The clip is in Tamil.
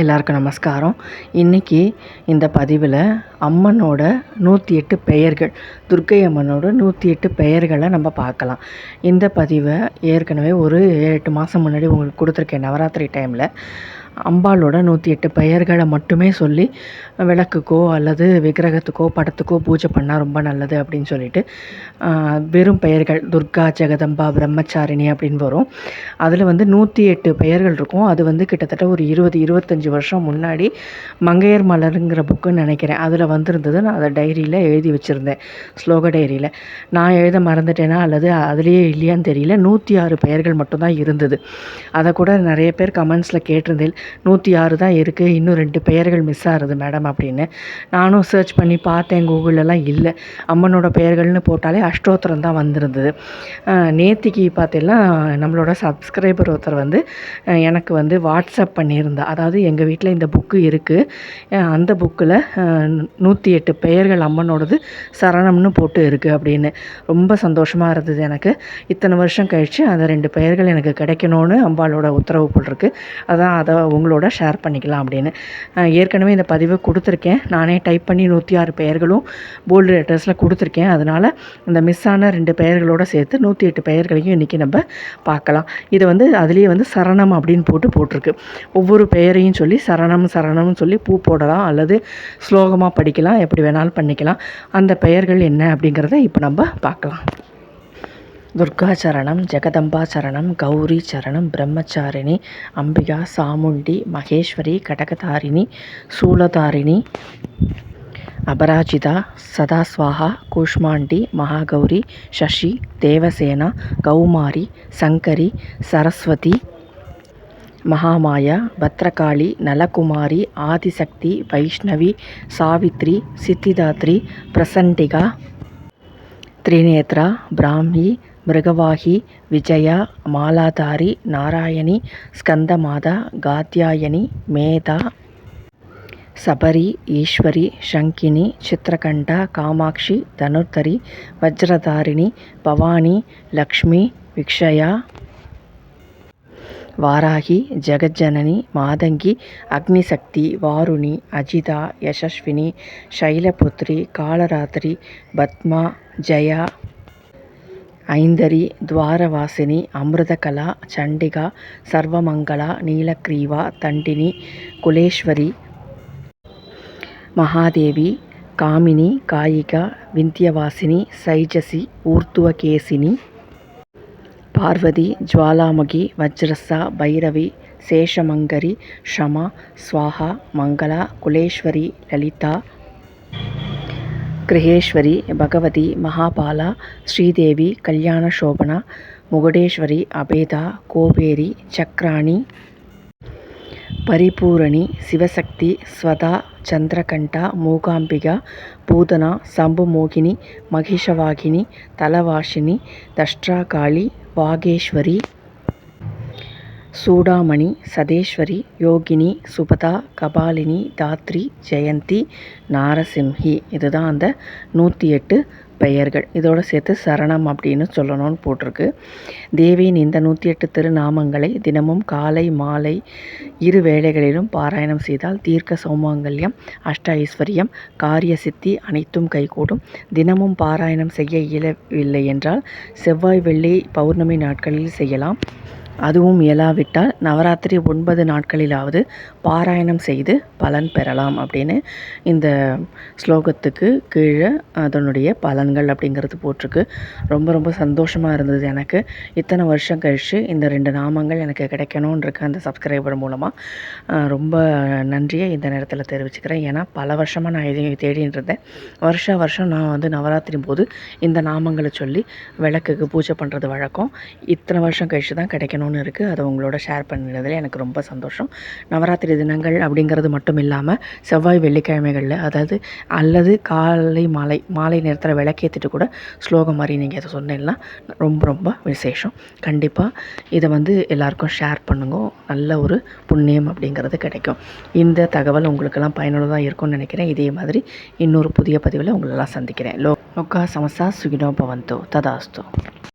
எல்லாருக்கும் நமஸ்காரம். இன்றைக்கி இந்த பதிவில் அம்மனோட நூற்றி எட்டு பெயர்கள் துர்க்கை அம்மனோட நூற்றி எட்டு பெயர்களை நம்ம பார்க்கலாம். இந்த பதிவை ஏற்கனவே ஒரு ஏழு எட்டு மாதம் முன்னாடி உங்களுக்கு கொடுத்துருக்கேன் நவராத்திரி டைமில் அம்பாளோட நூற்றி எட்டு பெயர்களை மட்டுமே சொல்லி விளக்குக்கோ அல்லது விக்கிரகத்துக்கோ படத்துக்கோ பூஜை பண்ணால் ரொம்ப நல்லது அப்படின்னு சொல்லிட்டு வெறும் பெயர்கள் துர்கா ஜெகதம்பா பிரம்மச்சாரிணி அப்படின்னு வரும். அதில் வந்து நூற்றி எட்டு பெயர்கள் இருக்கும். அது வந்து கிட்டத்தட்ட ஒரு இருபது இருபத்தஞ்சி வருஷம் முன்னாடி மங்கையர் மலருங்கிற புக்குன்னு நினைக்கிறேன். அதில் வந்திருந்தது. நான் அதை டைரியில் எழுதி வச்சுருந்தேன். ஸ்லோக டைரியில். நான் எழுத மறந்துட்டேனா அல்லது அதுலேயே இல்லையான்னு தெரியல. நூற்றி ஆறு பெயர்கள் மட்டும்தான் இருந்தது. அதை கூட நிறைய பேர் கமெண்ட்ஸில் கேட்டிருந்தேன். நூற்றி ஆறு தான் இருக்குது. இன்னும் ரெண்டு பெயர்கள் மிஸ் ஆகுது மேடம் அப்படின்னு. நானும் சர்ச் பண்ணி பார்த்தேன் கூகுளெல்லாம் இல்லை. அம்மனோட பெயர்கள்னு போட்டாலே அஷ்டோத்திரம் தான் வந்திருந்தது. நேத்திக்கு பார்த்தீங்கன்னா நம்மளோட சப்ஸ்கிரைபர் ஒருத்தர் வந்து எனக்கு வந்து வாட்ஸ்அப் பண்ணியிருந்தா. அதாவது எங்கள் வீட்டில் இந்த புக்கு இருக்குது அந்த புக்கில் நூற்றி எட்டு பெயர்கள் அம்மனோடது சரணம்னு போட்டு இருக்குது அப்படின்னு. ரொம்ப சந்தோஷமாக இருந்தது எனக்கு. இத்தனை வருஷம் கழித்து அந்த ரெண்டு பெயர்கள் எனக்கு கிடைக்கணும்னு அம்பாளோட உத்தரவு போட்டிருக்கு. அதான் அதை உங்களோட ஷேர் பண்ணிக்கலாம் அப்படின்னு ஏற்கனவே இந்த பதிவை கொடுத்துருக்கேன். நானே டைப் பண்ணி நூற்றி ஆறு பெயர்களும் போல்டு லெட்டர்ஸில் கொடுத்துருக்கேன். அதனால் இந்த மிஸ் ஆன ரெண்டு பெயர்களோடு சேர்த்து நூற்றி எட்டு பெயர்களையும் இன்றைக்கி நம்ம பார்க்கலாம். இதை வந்து அதுலேயே வந்து சரணம் அப்படின்னு போட்டு போட்டிருக்கு. ஒவ்வொரு பெயரையும் சொல்லி சரணம் சரணம்னு சொல்லி பூ போடலாம் அல்லது ஸ்லோகமாக படிக்கலாம் எப்படி வேணாலும் பண்ணிக்கலாம். அந்த பெயர்கள் என்ன அப்படிங்கிறத இப்போ நம்ம பார்க்கலாம். దుర్గాచరణం జగదంబాచరణం గౌరీచరణం బ్రహ్మచారిణి అంబిక సాముండి మహేశ్వరి కటకతారిణి శూలతారిణి అపరాజిత సదాస్వాహ కూష్మాండి మహాగౌరి శశి దేవసేన కౌమారి శంకరి సరస్వతి మహామాయ భద్రకాళి నలకుమారి ఆదిశక్తి వైష్ణవి సావిత్రి సిద్ధిదాత్రి ప్రసంటిక త్రినేత్ర బ్రాహ్మి మృగవాహి విజయ మాలాధారి నారాయణి స్కందమాద గాత్యాయని మేధ శబరి ఈశ్వరి శంకిని చిత్రకంఠ కామాక్షి ధనుర్ధరి వజ్రధారిణి భవాని లక్ష్మి విక్షయ వారాహి జగజ్జనని మాదంగి అగ్నిశక్తి వారుని అజిత యశస్విని శైలపుత్రి కాళరాత్రి పద్మ జయ ఐందరి ద్వారవాసిని అమృతకళ చండిక సర్వమంగళ నీలగ్రీవ తండిని కులేశ్వరి మహాదేవి కామిని కాయిక వింత్యవాసిని సైజసి ఊర్ధ్వకేశిని పార్వతి జ్వాలాముఖి వజ్రస భైరవి శేషమంగరి శమ స్వాహ మంగళ కులేశ్వరి లలిత ಗೃಹೇಶ್ವರಿ, ಭಗವತಿ ಮಹಾಪಾಲ ಶ್ರೀದೇವಿ, ಕಲ್ಯಾಣ ಶೋಭನ, ಮುಗುಡೇಶ್ವರಿ, ಅಭೇದ, ಕೋಬೇರಿ, ಚಕ್ರಾಣಿ, ಪರಿಪೂರಣಿ, ಶಿವಶಕ್ತಿ ಸ್ವತಃ ಚಂದ್ರಕಂಠ ಮೂಕಾಂಬಿಗ ಪೂತನ ಸಂಭುಮೋಗಿನಿ ಮಹಿಷವಾಗಿನಿ ತಲವಾಶಿನಿ, ದಷ್ಟ್ರಾಕಾಳಿ, ವಾಗೇಶ್ವರಿ சூடாமணி சதேஸ்வரி யோகினி சுபதா கபாலினி தாத்ரி ஜெயந்தி நாரசிம்ஹி. இதுதான் அந்த நூற்றி எட்டு பெயர்கள். இதோடு சேர்த்து சரணம் அப்படின்னு சொல்லணும்னு போட்டிருக்கு. தேவியின் இந்த நூற்றி எட்டு திருநாமங்களை தினமும் காலை மாலை இரு வேளைகளிலும் பாராயணம் செய்தால் தீர்க்க சௌமாங்கல்யம் அஷ்ட ஐஸ்வர்யம் காரிய சித்தி அனைத்தும் கைகூடும். தினமும் பாராயணம் செய்ய இயலவில்லை என்றால் செவ்வாய் வெள்ளி பௌர்ணமி நாட்களில் செய்யலாம். அதுவும் இயலாவிட்டால் நவராத்திரி ஒன்பது நாட்களிலாவது பாராயணம் செய்து பலன் பெறலாம் அப்படின்னு இந்த ஸ்லோகத்துக்கு கீழே அதனுடைய பலன்கள் அப்படிங்கிறது போட்டிருக்கு. ரொம்ப ரொம்ப சந்தோஷமாக இருந்தது எனக்கு. இத்தனை வருஷம் கழித்து இந்த ரெண்டு நாமங்கள் எனக்கு கிடைக்கணுன்றிருக்கு அந்த சப்ஸ்கிரைபர் மூலமாக ரொம்ப நன்றியை இந்த நேரத்தில் தெரிவிச்சுக்கிறேன். ஏன்னா பல வருஷமாக நான் இதையும் தேடின்னு இருந்தேன் வருஷ வருஷம் நான் வந்து நவராத்திரி போது இந்த நாமங்களை சொல்லி விளக்குக்கு பூஜை பண்ணுறது வழக்கம். இத்தனை வருஷம் கழித்து தான் கிடைக்கணும் பண்ணணும்னு இருக்குது அதை உங்களோட ஷேர் பண்ணுறதுல எனக்கு ரொம்ப சந்தோஷம். நவராத்திரி தினங்கள் அப்படிங்கிறது மட்டும் இல்லாமல் செவ்வாய் வெள்ளிக்கிழமைகளில் அதாவது அல்லது காலை மாலை மாலை நேரத்தில் விளக்கேற்றிட்டு கூட ஸ்லோகம் மாதிரி நீங்கள் அதை சொன்னீங்கன்னா ரொம்ப ரொம்ப விசேஷம். கண்டிப்பாக இதை வந்து எல்லாருக்கும் ஷேர் பண்ணுங்க. நல்ல ஒரு புண்ணியம் அப்படிங்கிறது கிடைக்கும். இந்த தகவல் உங்களுக்கெல்லாம் பயனுள்ளதாக இருக்கும்னு நினைக்கிறேன். இதே மாதிரி இன்னொரு புதிய பதிவில் உங்களெல்லாம் சந்திக்கிறேன். லோ லோக்கா சமசா சுகினோ பவந்தோ. ததாஸ்தோ.